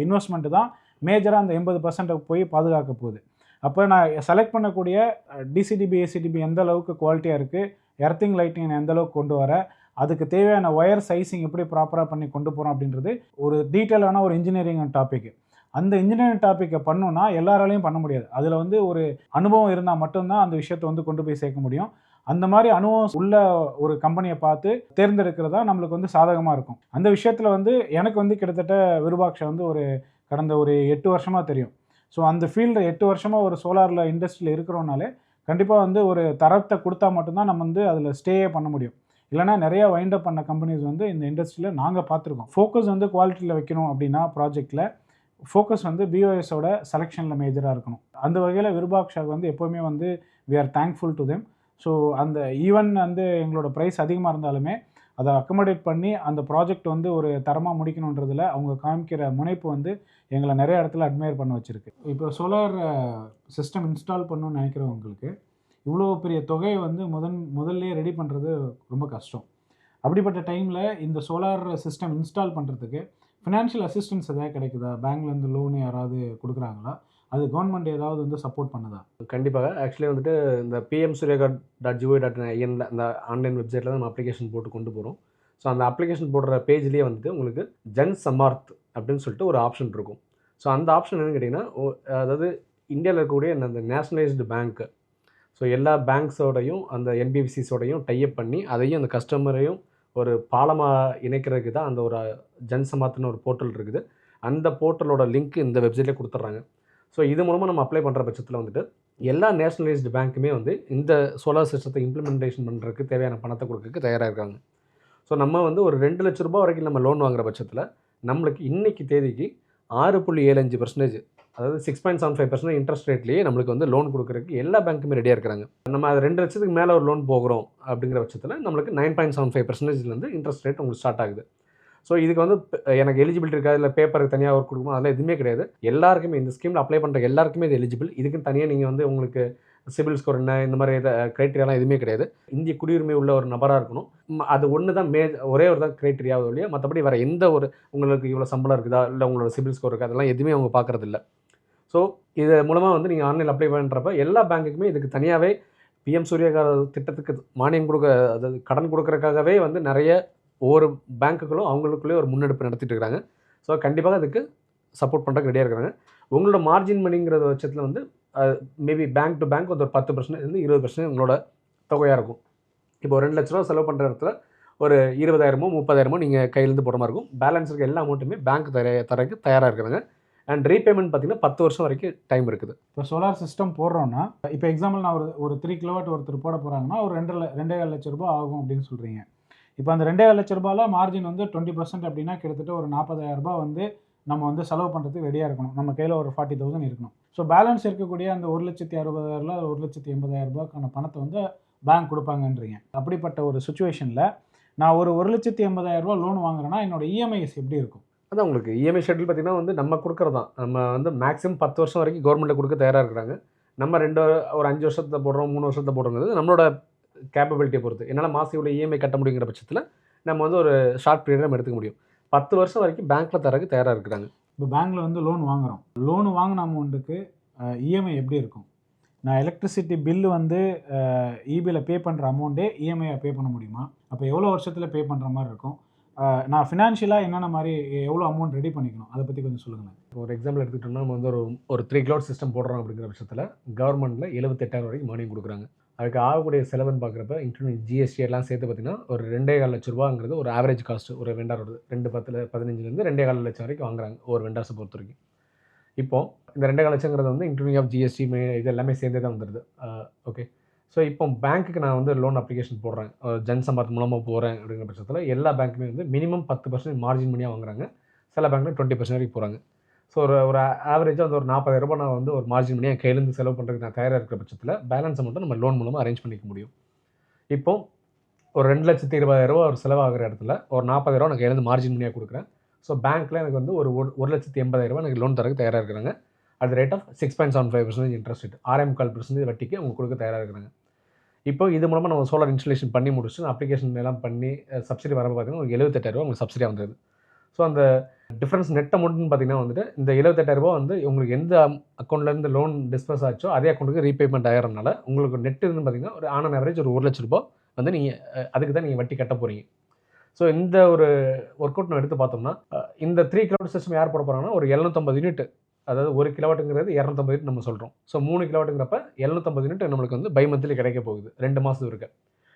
A: இன்வெஸ்ட்மெண்ட்டு தான் மேஜராக அந்த எண்பது பர்சன்ட்டை போய் பாதுகாக்க போகுது. அப்போ நான் செலக்ட் பண்ணக்கூடிய டிசிடிபி ஏசிடிபி எந்த அளவுக்கு குவாலிட்டியாக இருக்குது எர்த்திங் லைட்டிங் எந்த அளவுக்கு கொண்டு வர அதுக்கு தேவையான ஒயர் சைஸிங் எப்படி ப்ராப்பராக பண்ணி கொண்டு போகிறோம் அப்படின்றது ஒரு டீட்டெயிலான ஒரு இன்ஜினியரிங் டாபிக் அந்த இன்ஜினியரிங் டாப்பிக்கை பண்ணோன்னா எல்லாராலையும் பண்ண முடியாது. அதில் வந்து ஒரு அனுபவம் இருந்தால் மட்டும்தான் அந்த விஷயத்தை வந்து கொண்டு போய் சேர்க்க முடியும். அந்த மாதிரி அனுபவம் உள்ள ஒரு கம்பெனியை பார்த்து தேர்ந்தெடுக்கிறதா நம்மளுக்கு வந்து சாதகமாக இருக்கும். அந்த விஷயத்தில் வந்து எனக்கு வந்து கிட்டத்தட்ட விருபாக்ஷை வந்து ஒரு கடந்த ஒரு எட்டு வருஷமாக தெரியும். ஸோ அந்த ஃபீல்டில் எட்டு வருஷமாக ஒரு சோலாரில் இண்டஸ்ட்ரியில் இருக்கிறோனாலே கண்டிப்பாக வந்து ஒரு தரத்தை கொடுத்தா மட்டும்தான் நம்ம வந்து அதில் ஸ்டேயே பண்ண முடியும். இல்லைனா நிறையா வைண்டப் பண்ண கம்பெனிஸ் வந்து இந்த இண்டஸ்ட்ரியில் நாங்கள் பார்த்துருக்கோம். ஃபோக்கஸ் வந்து குவாலிட்டியில் வைக்கணும் அப்படின்னா ப்ராஜெக்ட்டில் ஃபோக்கஸ் வந்து பிஓஎஸோட செலெக்ஷனில் மேஜராக இருக்கணும். அந்த வகையில் விருபாக்ஷாக்கு வந்து எப்போவுமே வந்து we are thankful to them so அந்த ஈவன் வந்து எங்களோட ப்ரைஸ் அதிகமாக இருந்தாலுமே அதை அக்கமடேட் பண்ணி அந்த ப்ராஜெக்ட் வந்து ஒரு தரமாக முடிக்கணுன்றதில் அவங்க காமிக்கிற முனைப்பு வந்து எங்களை நிறைய இடத்துல அட்மையர் பண்ண வச்சுருக்கு. இப்போ சோலார் சிஸ்டம் இன்ஸ்டால் பண்ணணும்னு நினைக்கிறவங்களுக்கு இவ்வளோ பெரிய தொகையை வந்து முதன் முதல்ல ரெடி பண்ணுறது ரொம்ப கஷ்டம். அப்படிப்பட்ட டைமில் இந்த சோலார் சிஸ்டம் இன்ஸ்டால் பண்ணுறதுக்கு ஃபினான்ஷியல் அசிஸ்டன்ஸ் எதாவது கிடைக்குதா? பேங்க்லேருந்து லோன் யாராவது கொடுக்குறாங்களா? அது கவர்மெண்ட் ஏதாவது வந்து சப்போர்ட் பண்ணுதா?
B: கண்டிப்பாக. ஆக்சுவலி வந்துட்டு இந்த PM Suryaghar dot G O dot ஐஎனில் அந்த ஆன்லைன் வெப்சைட்டில் நம்ம அப்ளிகேஷன் போட்டு கொண்டு போகிறோம் ஸோ அந்த அப்ளிகேஷன் போடுற பேஜ்லேயே வந்துட்டு உங்களுக்கு ஜன் சமார்த் அப்படின்னு சொல்லிட்டு ஒரு ஆப்ஷன் இருக்கும். ஸோ அந்த ஆப்ஷன் என்னன்னு கேட்டிங்கன்னா ஓ- அதாவது இந்தியாவில் இருக்கக்கூடிய அந்த நேஷனலைஸ்டு பேங்க்கு ஸோ எல்லா பேங்க்ஸோடையும் அந்த என்பிசிஸோடையும் டைப் பண்ணி அதையும் அந்த கஸ்டமரையும் ஒரு பாலமாக இணைக்கிறதுக்கு தான் அந்த ஒரு ஜன் சமார்த்துன்னு ஒரு போர்ட்டல் இருக்குது. அந்த போர்ட்டலோட லிங்க் இந்த வெப்சைட்லேயே கொடுத்துட்றாங்க. ஸோ இது மூலமாக நம்ம அப்ளை பண்ணுற பட்சத்தில் வந்துட்டு எல்லா நேஷனலைஸ்டு பேங்க்குமே வந்து இந்த சோலார் சிஸ்டத்தை இம்ப்ளிமெண்டேஷன் பண்ணுறதுக்கு தேவையான பணத்தை கொடுக்கறதுக்கு தயாராக இருக்காங்க ஸோ நம்ம வந்து ஒரு ரெண்டு லட்ச ரூபாய் வரைக்கும் நம்ம லோன் வாங்குற பட்சத்தில் நம்மளுக்கு இன்றைக்கி தேதிக்கு ஆறு புள்ளி ஏழு அஞ்சு பர்சன்டேஜ் அதாவது six point seven five percent interest ரேட்லேயே நம்மளுக்கு வந்து லோன் கொடுக்குறதுக்கு எல்லா பேங்க்குமே ரெடியாக இருக்கிறாங்க. நம்ம அது ரெண்டு லட்சத்துக்கு மேலே ஒரு லோன் போகிறோம் அப்படிங்கிற பட்சத்தில் நம்மளுக்கு நைன் பாயிண்ட் செவன் ஃபைவ் பர்சன்டேஜ்லேருந்து இன்ட்ரெஸ்ட் ரேட் உங்களுக்கு ஸ்டார்ட் ஆகுது. ஸோ இதுக்கு வந்து எனக்கு எலிஜிபிலிட்டி இருக்கா? இல்லை பேப்பருக்கு தனியாக ஒர்க் கொடுக்கணும்? அதெல்லாம் எதுவுமே கிடையாது. எல்லாருக்குமே இந்த ஸ்கீமில் அப்ளை பண்ணுற எல்லாருக்குமே இது எலிஜிபிள் இதுக்குன்னு தனியாக நீங்கள் வந்து உங்களுக்கு சிபில் ஸ்கோர் என்ன இந்த மாதிரி க்ரைட்டீரியாலாம் எதுவுமே கிடையாது. இந்திய குடியுரிமை உள்ள ஒரு நபராக இருக்கணும். அது ஒன்று தான் மே ஒரே ஒரு தான் க்ரைட்டீரியா இல்லையா மற்றபடி வேறு எந்த ஒரு உங்களுக்கு இவ்வளோ சம்பளம் இருக்குதா? இல்லை உங்களோட சிபில் ஸ்கோர் இருக்கா? அதெல்லாம் எதுவுமே அவங்க பார்க்குறதில்ல ஸோ இது மூலமாக வந்து நீங்கள் ஆன்லைன் அப்ளை பண்ணுறப்ப எல்லா பேங்க்குக்குமே இதுக்கு தனியாகவே பிஎம் சூரியகார திட்டத்துக்கு மானியம் கொடுக்க அதாவது கடன் கொடுக்குறக்காகவே வந்து நிறைய ஒவ்வொரு பேங்க்குகளும் அவங்களுக்குள்ளே ஒரு முன்னெடுப்பு நடத்திட்டு இருக்காங்க ஸோ கண்டிப்பாக அதுக்கு சப்போர்ட் பண்ணுறதுக்கு ரெடியாக இருக்கிறாங்க உங்களோட மார்ஜின் மணிங்கிற பட்சத்தில் வந்து மேபி பேங்க் டு பேங்க் வந்து ஒரு பத்து பர்சன்ட் இருந்து இருபது பர்சன்ட் உங்களோட தொகையாக இருக்கும். இப்போ ஒரு ரெண்டு லட்ச ரூபா செலவு பண்ணுற இடத்துல ஒரு இருபதாயிரமோ முப்பதாயிரமோ நீங்கள் கையிலேருந்து போகிற மாதிரி இருக்கும். பேலன்ஸ் இருக்க எல்லா அமௌண்ட்டுமே பேங்க் தர தரக்கு தயாராக இருக்கிறாங்க. அண்ட் ரீபேமெண்ட் பார்த்தீங்கன்னா பத்து வருஷம் வரைக்கும் டைம் இருக்குது.
A: இப்போ சோலார் சிஸ்டம் போடுறோன்னா இப்போ எக்ஸாம்பிள் நான் ஒரு ஒரு த்ரீ கிலோவாட் ஒருத்தர் போட போகிறாங்கன்னா ஒரு ரெண்டு ரெண்டே லட்ச ரூபாய் ஆகும் அப்படின்னு சொல்கிறீங்க இப்போ அந்த ரெண்டே லட்ச ரூபாயில் மார்ஜின் வந்து டுவெண்ட்டி பர்சன்ட் அப்படின்னா கிட்டத்தட்ட ஒரு 40000 ரூபாய் வந்து நம்ம வந்து செலவு பண்ணுறதுக்கு ரெடியாக இருக்கணும். நம்ம கையில் ஒரு ஃபார்ட்டி தௌசண்ட் இருக்கணும். ஸோ பேலன்ஸ் இருக்கக்கூடிய அந்த ஒரு லட்சத்தி அறுபதாயிரரூபா ஒரு லட்சத்தி எண்பதாயிரம் ரூபாய்க்கான பணத்தை வந்து பேங்க் கொடுப்பாங்கன்றீங்க. அப்படிப்பட்ட ஒரு சுச்சுவேஷனில் நான் ஒரு ஒரு லட்சத்தி எண்பதாயிரம் ரூபா லோன் வாங்குறேன்னா என்னோட இஎம்ஐஸ் எப்படி இருக்கும்?
B: அதான் உங்களுக்கு இஎம்ஐ ஷெட்யூல் பார்த்தீங்கன்னா வந்து நம்ம கொடுக்குறது. தான் நம்ம வந்து மேக்ஸிமம் பத்து வருஷம் வரைக்கும் கவர்மெண்ட்டில் கொடுக்க தயாராக இருக்கிறாங்க. நம்ம ரெண்டு ஒரு அஞ்சு வருஷத்தை போடுறோம் மூணு வருஷத்தை போடுறோங்கிறது நம்மளோட கேப்பபிலிட்டியை பொறுத்து. என்னால் இவ்வளோ இஎம்ஐ கட்ட முடியுங்கிற பட்சத்தில் நம்ம வந்து ஒரு ஷார்ட் பீரியட் நம்ம எடுத்துக்க முடியும். பத்து வருஷம் வரைக்கும் பேங்க்கில் தரக்கு தயாராக இருக்கிறாங்க.
A: இப்போ பேங்க்கில் வந்து லோன் வாங்குறோம். லோன் வாங்கின அமௌண்ட்டுக்கு இஎம்ஐ எப்படி இருக்கும்? நான் எலக்ட்ரிசிட்டி பில்லு வந்து இபியில் பே பண்ணுற அமௌண்ட்டே இஎம்ஐயை பே பண்ண முடியுமா? அப்போ எவ்வளோ வருஷத்தில் பே பண்ணுற மாதிரி இருக்கும்? நான் ஃபினான்ஷியலாக என்னென்ன மாதிரி எவ்வளோ அமௌண்ட் ரெடி பண்ணிக்கணும்? அதை பற்றி கொஞ்சம் சொல்லுங்களேன்.
B: இப்போ ஒரு எக்ஸாம்பிள் எடுத்துக்கிட்டோம்னா நம்ம வந்து ஒரு ஒரு த்ரீ கிலோட் சிஸ்டம் போடுறோம் அப்படிங்கிற பட்சத்தில் கவர்மெண்ட்டில் எழுபத்தெட்டாயிரம் வரைக்கும் மானியம் கொடுக்குறாங்க. அதுக்கு ஆகக்கூடிய செலவுன்னு பார்க்குறப்ப இன்க்ளூடிங் ஜிஎஸ்டி எல்லாம் சேர்த்து பார்த்தீங்கன்னா ஒரு ரெண்டே கால் லட்ச ரூபாங்கிறது ஒரு ஆவரேஜ் காஸ்ட் ஒரு வெண்டார் ரெண்டு பத்தில் பதினஞ்சுலேருந்து ரெண்டே கால் லட்சம் வரைக்கும் வாங்குறாங்க ஒரு வெண்டார்ஸை பொறுத்த வரைக்கும். இப்போது இந்த ரெண்டே கால் லட்சங்கிறது வந்து இன்க்ளூடிங் ஆஃப் ஜிஎஸ்டி இது எல்லாமே சேர்ந்தே தான் வந்துடுது ஓகே ஸோ இப்போ பேங்க்குக்கு நான் வந்து லோன் அப்ளிகேஷன் போடுறேன். அஹ் ஜன் சம்பாத் மூலமாக போகிறேன் அப்படிங்கிற பட்சத்தில் எல்லா பேங்க்குமே வந்து மினிமம் பத்து பர்சன்ட் மார்ஜின் பண்ணியாக வாங்குறாங்க. சில பேங்க்ல டுவெண்ட்டி பர்சன்ட் வரைக்கும் போகிறாங்க ஸோ ஒரு ஒரு ஆவரேஜாக வந்து ஒரு நாற்பதாயிரம் ரூபாய் நான் வந்து ஒரு மார்ஜின் பண்ணி என் கையிலேருந்து செலவு பண்ணுறதுக்கு நான் தயாராக இருக்கிற பட்சத்தில் பேலன்ஸை மட்டும் நம்ம லோன் மூலமாக அரேஞ்ச் பண்ணிக்க முடியும். இப்போ ஒரு ரெண்டு லட்சத்தி இருபதாயிரம் ரூபா ஒரு செலவாகிற இடத்துல ஒரு நாற்பதாயிரம் நான் கையிலேருந்து மார்ஜின் பண்ணியாக கொடுக்குறேன். ஸோ பேங்க்கில் எனக்கு வந்து ஒரு ஒரு- லட்சத்தி எண்பதாயிரம் எனக்கு லோன் தரக்கு தயாராக இருக்கிறாங்க. At rate of six point seven five percentage interest rate R M call percentage வட்டிக்கு அவங்க கொடுக்க தயாராக இருக்கிறாங்க. இப்போ இது மூலமாக நம்ம சோலார் இன்ஸ்டலேஷன் பண்ணி முடிச்சுட்டு அப்ளிகேஷன் எல்லாம் பண்ணி சப்சிடி வரப்போ பார்த்தீங்கன்னா ஒரு எழுபத்தெட்டாயிரம் ரூபா உங்களுக்கு சப்சிடியாக வந்தது ஸோ அந்த டிஃப்ரென்ஸ் நெட் அமௌண்ட்னு பார்த்தீங்கன்னா வந்துட்டு இந்த 78000 ரூபாய் வந்து உங்களுக்கு எந்த அக்கௌண்ட்லேருந்து லோன் டிஸ்பர்ஸ் ஆச்சோ அதே அக்கௌண்ட்டுக்கு ரீபேமெண்ட் ஆகிறதுனால உங்களுக்கு நெட் இதுன்னு பார்த்தீங்கன்னா ஒரு ஆன் ஆவரேஜ் ஒரு ஒரு லட்ச ரூபா வந்து நீங்கள் அதுக்கு தான் நீங்கள் வட்டி கட்ட போகிறீங்க ஸோ இந்த ஒரு ஒர்க் அவுட் நான் எடுத்து பார்த்தோம்னா இந்த த்ரீ கிலோவாட் சிஸ்டம் யார் போட போகிறாங்கன்னா ஒரு எழுநூத்தம்பது யூனிட் அதாவது ஒரு கிலோவாட்டுங்கிறது இரநூத்தம்பது யூனிட் நம்ம சொல்கிறோம் ஸோ மூணு கிலோவாட்டுங்கிறப்ப எழுநூத்தம்பது யூனிட் நம்மளுக்கு வந்து பை மந்த்லி கிடைக்க போகுது ரெண்டு மாதம் இருக்குது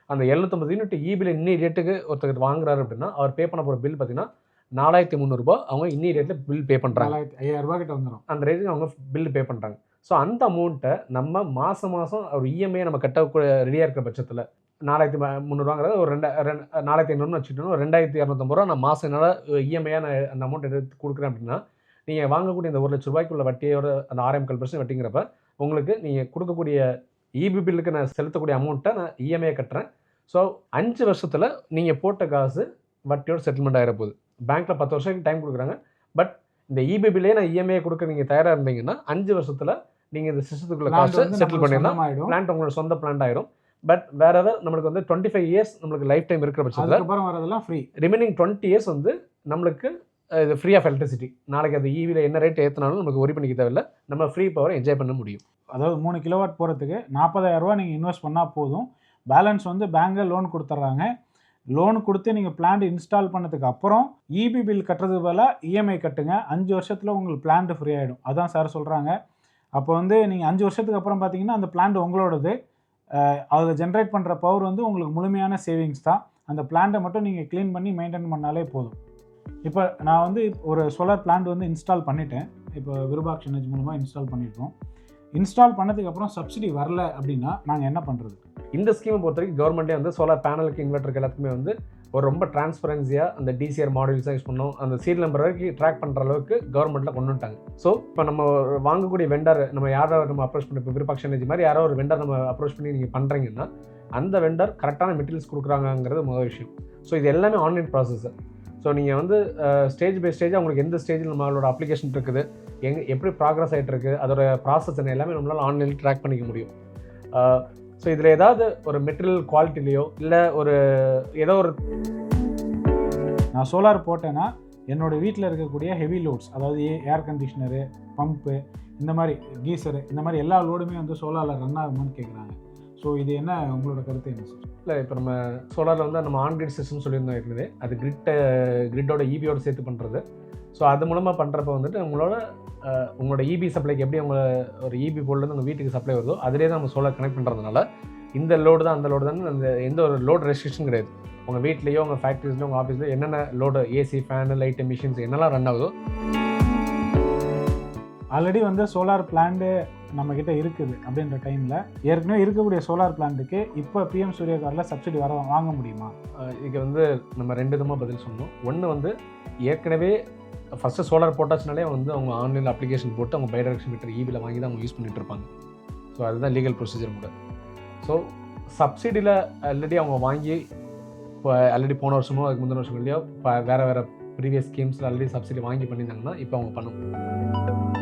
B: அந்த எழுநூத்தம்பது யூனிட் ஈபியில் இன்னி ரேட்டுக்கு ஒருத்தர் வாங்குறாரு அப்படின்னா அவர் பே பண்ண போகிற பில் பார்த்தீங்கன்னா நாலாயிரத்தி முந்நூறுபா அவங்க இன்னி ரேட்டில் பில் பே பண்ணுறாங்க
A: ரூபாய் கிட்ட வந்துடும்
B: அந்த ரேட்டுக்கு அவங்க பில் பே பண்ணுறாங்க ஸோ அந்த அமௌண்ட்டை நம்ம மாதம் மாதம் ஒரு இஎம்ஐ நம்ம கட்ட ரெடியாக இருக்கிற பட்சத்தில் நாலாயிரத்தி முந்நூறுவாங்கிறது ஒரு ரெண்டு ரெண்டு நாலாயிரத்தி ஐநூறுனு வச்சுக்கிட்டோம் ஒரு ரெண்டாயிரத்தி இரநூத்தம்பது ரூபா நான் மாதம் என்னால் இஎம்ஐயாக நான் அந்த அமௌண்ட் எடுத்து கொடுக்குறேன் அப்படின்னா நீங்கள் வாங்கக்கூடிய இந்த ஒரு லட்ச ரூபாய்க்குள்ள வட்டியோட அந்த ஆர்எம் கல் பர்சன்ட் வட்டிங்கிறப்ப உங்களுக்கு நீங்கள் கொடுக்கக்கூடிய இபி பில்லுக்கு நான் செலுத்தக்கூடிய அமௌண்ட்டை நான் இஎம்ஐ கட்டுறேன். ஸோ அஞ்சு வருஷத்தில் நீங்கள் போட்ட காசு வட்டியோட செட்டில்மெண்ட் ஆகிற போகுது பேங்க்கில் பத்து வருஷத்துக்கு டைம் கொடுக்குறாங்க. பட் இந்த இபி பில்லே நான் இஎம்ஐ கொடுக்க நீங்கள் தயாராக இருந்தீங்கன்னா அஞ்சு வருஷத்தில் நீங்கள் இந்த சிஸ்டத்துக்குள்ள காசு செட்டில் பண்ணிடலாம். பிளான்ட் உங்களோட சொந்த பிளான்ட் ஆயிரும். பட் வேற ஏதாவது நம்மளுக்கு வந்து டுவெண்ட்டி ஃபைவ் இயர்ஸ் நம்மளுக்கு லைஃப் டைம் இருக்கிற பட்சத்தில்
A: அதுக்கப்புறம் வரதெல்லாம் ஃப்ரீ
B: ரிமைனிங் டுவெண்ட்டி இயர்ஸ் வந்து நம்மளுக்கு இது ஃப்ரீ ஆஃப் எலக்ட்ரிசிட்டி நாளைக்கு அது ஈவியில் என்ன ரேட் ஏற்றினாலும் நமக்கு ஒரி பண்ணிக்க தேவையில்ல. நம்ம ஃப்ரீ பவர் என்ஜாய் பண்ண முடியும்.
A: அதாவது மூணு கிலோவாட் போகிறதுக்கு நாற்பதாயிரம் ரூபா நீங்கள் இன்வெஸ்ட் பண்ணால் போதும். பேலன்ஸ் வந்து பேங்கில் லோன் கொடுத்துட்றாங்க லோன் கொடுத்து நீங்கள் பிளான்ட் இன்ஸ்டால் பண்ணதுக்கு அப்புறம் இபி பில் கட்டுறது பதிலாக இஎம்ஐ கட்டுங்க. அஞ்சு வருஷத்தில் உங்களுக்கு பிளான்ட் ஃப்ரீ ஆகிடும் அதான் சார் சொல்கிறாங்க அப்போ வந்து நீங்கள் அஞ்சு வருஷத்துக்கு அப்புறம் பார்த்தீங்கன்னா அந்த பிளான்ட் உங்களோடது. அதில் ஜென்ரேட் பண்ணுற பவர் வந்து உங்களுக்கு முழுமையான சேவிங்ஸ் தான். அந்த பிளான்ட்டை மட்டும் நீங்கள் க்ளீன் பண்ணி மெயின்டைன் பண்ணாலே போதும். இப்போ நான் வந்து ஒரு சோலார் பிளான்ட் வந்து இன்ஸ்டால் பண்ணிட்டேன். இப்போ விருபாக்ஷ் எனர்ஜி மூலமாக இன்ஸ்டால் பண்ணியிருக்கோம் இன்ஸ்டால் பண்ணதுக்கப்புறம் சப்சிடி வரல அப்படின்னா நாங்கள் என்ன பண்ணுறது
B: இந்த ஸ்கீமை பொறுத்த வரைக்கும் கவர்மெண்ட்டே வந்து சோலார் பேனலுக்கு இன்வெர்ட்டருக்கு எல்லாத்துக்குமே வந்து ஒரு ரொம்ப டிரான்ஸ்பரன்சியாக அந்த டிசிஆர் மாடியூல்ஸாக யூஸ் பண்ணோம் அந்த சீரியல் நம்பர் வரைக்கும் ட்ராக் பண்ணுற அளவுக்கு கவர்மெண்ட்டில் கொண்டு வந்துட்டாங்க. ஸோ இப்போ நம்ம வாங்கக்கூடிய வெண்டர் நம்ம யாரோ நம்ம அப்ரோச் பண்ணி இப்போ விருபாக்ஷ எனர்ஜி மாதிரி யாரோ ஒரு வெண்டர் நம்ம அப்ரோச் பண்ணி நீங்கள் பண்ணுறீங்கன்னா அந்த வெண்டர் கரெக்டான மெட்டீரியல்ஸ் கொடுக்குறாங்கங்கிறது முதல் விஷயம். ஸோ இது எல்லாமே ஆன்லைன் ப்ராசஸ் ஸோ நீங்கள் வந்து ஸ்டேஜ் பை ஸ்டேஜ் உங்களுக்கு எந்த ஸ்டேஜில் நம்மளோட அப்ளிகேஷன் இருக்குது எங் எப்படி ப்ராக்ரஸ் ஆகிட்டு இருக்குது அதோட ப்ராசஸ் என்ன எல்லாமே நம்மளால் ஆன்லைனில் ட்ராக் பண்ணிக்க முடியும். ஸோ இதில் ஏதாவது ஒரு மெட்டீரியல் குவாலிட்டிலையோ இல்லை ஒரு ஏதோ ஒரு
A: நான் சோலார் போட்டேன்னா என்னோட வீட்டில் இருக்கக்கூடிய ஹெவி லோட்ஸ் அதாவது ஏர் கண்டிஷனரு பம்பு இந்த மாதிரி கீசரு இந்த மாதிரி எல்லா லோடுமே வந்து சோலாரில் ரன் ஆகுமான்னு கேட்குறாங்க ஸோ இது என்ன உங்களோட கருத்து என்ன சார்
B: இல்லை இப்போ நம்ம சோலாரில் வந்து நம்ம ஆன் கிரிட் சிஸ்டம் சொல்லியிருந்தோம் ஏற்கனவே. அது கிரிட்டை கிரிட்டோட ஈபியோட சேர்த்து பண்ணுறது ஸோ அது மூலமாக பண்ணுறப்ப வந்துட்டு உங்களோட உங்களோட இபி சப்ளைக்கு எப்படி உங்களை ஒரு இபி போர்ட்லேருந்து உங்கள் வீட்டுக்கு சப்ளை வருதோ அதிலே தான் நம்ம சோலார் கனெக்ட் பண்ணுறதுனால இந்த லோடு தான் அந்த லோடு தான் அந்த எந்த ஒரு லோட் ரெஸ்ட்ரிக்ஷன் கிடையாது. உங்கள் வீட்லேயோ உங்கள் ஃபேக்ட்ரிஸ்லையோ உங்கள் ஆஃபீஸ்லையோ என்னென்ன load AC fan light machines என்னெல்லாம் ரன் ஆகுதோ
A: ஆல்ரெடி வந்து சோலார் பிளான்ட்டு நம்மக்கிட்ட இருக்குது அப்படின்ற டைமில் ஏற்கனவே இருக்கக்கூடிய சோலார் பிளான்ட்டுக்கு இப்போ பிஎம் சூரிய கார்டில் சப்சிடி வர வாங்க முடியுமா?
B: இங்கே இதுக்கு வந்து நம்ம ரெண்டு விதமாக பதில் சொன்னோம் ஒன்று வந்து ஏற்கனவே ஃபஸ்ட்டு சோலார் போட்டாச்சுனாலே வந்து அவங்க ஆன்லைனில் அப்ளிகேஷன் போட்டு அவங்க பைடைரக்ஷன் மீட்டர் ஈவியில் வாங்கி தான் அவங்க யூஸ் பண்ணிட்டு இருப்பாங்க. ஸோ அதுதான் லீகல் ப்ரொசீஜர் கூட. ஸோ சப்சிடியில் ஆல்ரெடி அவங்க வாங்கி இப்போ ஆல்ரெடி போன வருஷமோ அதுக்கு முந்தின வருஷம் இல்லையோ இப்போ வேறு வேறு ப்ரீவியஸ் ஸ்கீம்ஸில் ஆல்ரெடி சப்சிடி வாங்கி பண்ணியிருந்தாங்கன்னா இப்போ அவங்க பண்ண